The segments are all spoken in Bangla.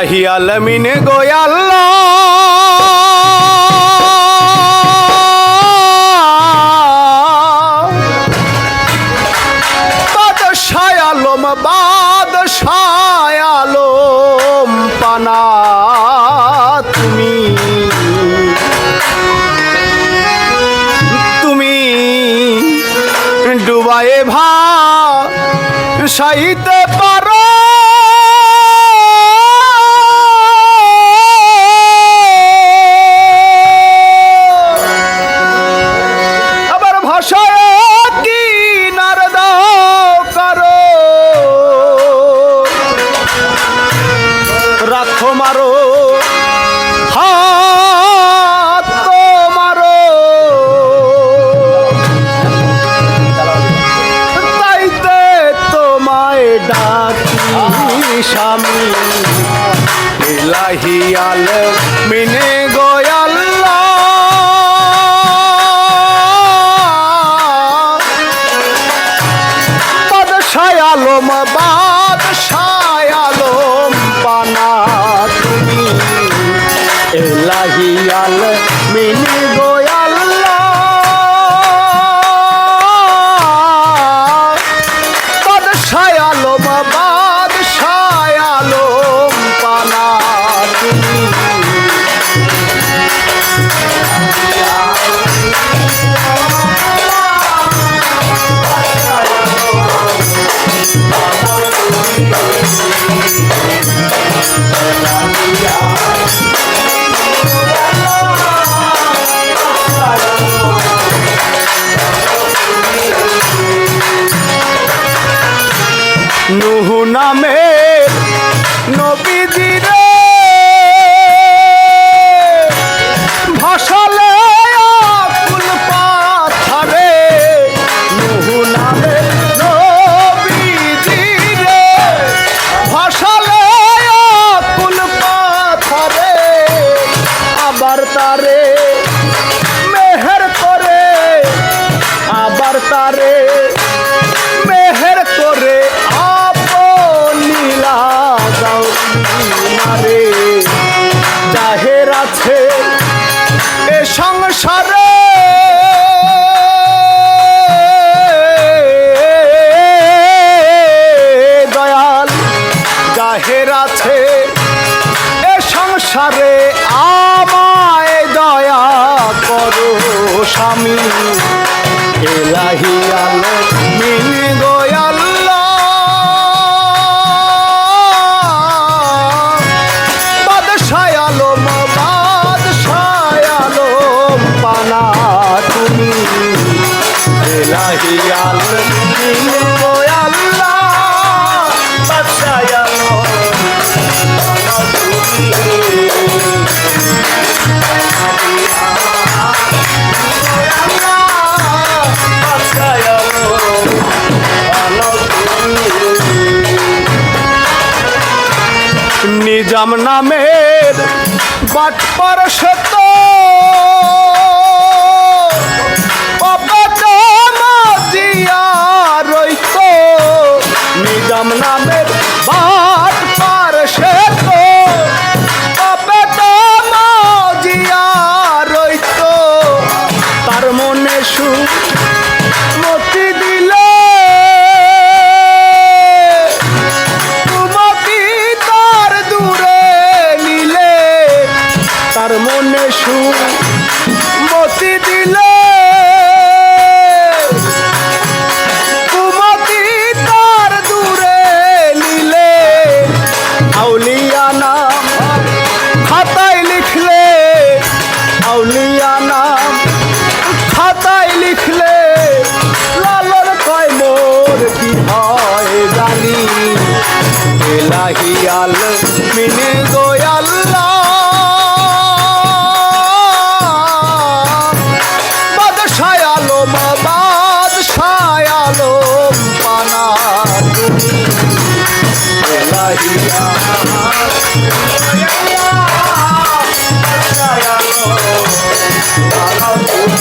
এলাহি আলমিনে গোয়াল্লা বাদশাহ আলম পানা তুমি। তুমি ডুবায়ে ভা সাইতে পারো। ইলাহি আলম মিনে গোয়াল্লা বাদশাহ আলম বাদশাহ আলম তুমি। এলাহি আল মিনি Cidade. নিজাম নামের বাটপার সত মতি দিলে। তোমাকে তার দূরে নিলে। আউলিয়া নাম খাতায় লিখলে। আউলিয়া নাম খাতায় লিখলে। লালন কয় মোর কি হয় জানি। এলাহি আল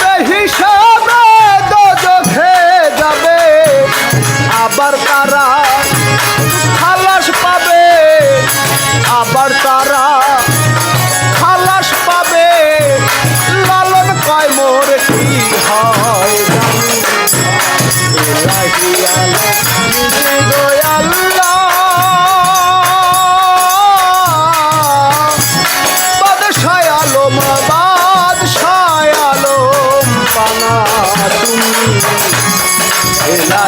বেহিসাবে দোজখে যাবে। আবার তারা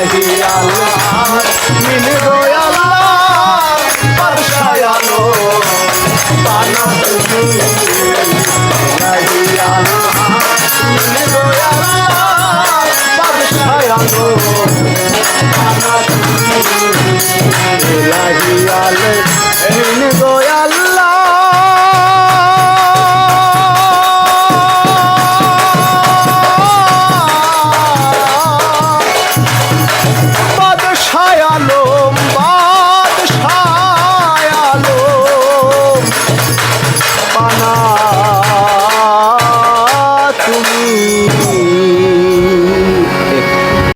চাহি আল্লাহ মিলব আল্লাহ পারশায় আলো পানা চাহি আল্লাহ মিলব আল্লাহ পারশায় আলো পানা চাহি আল্লাহ i follow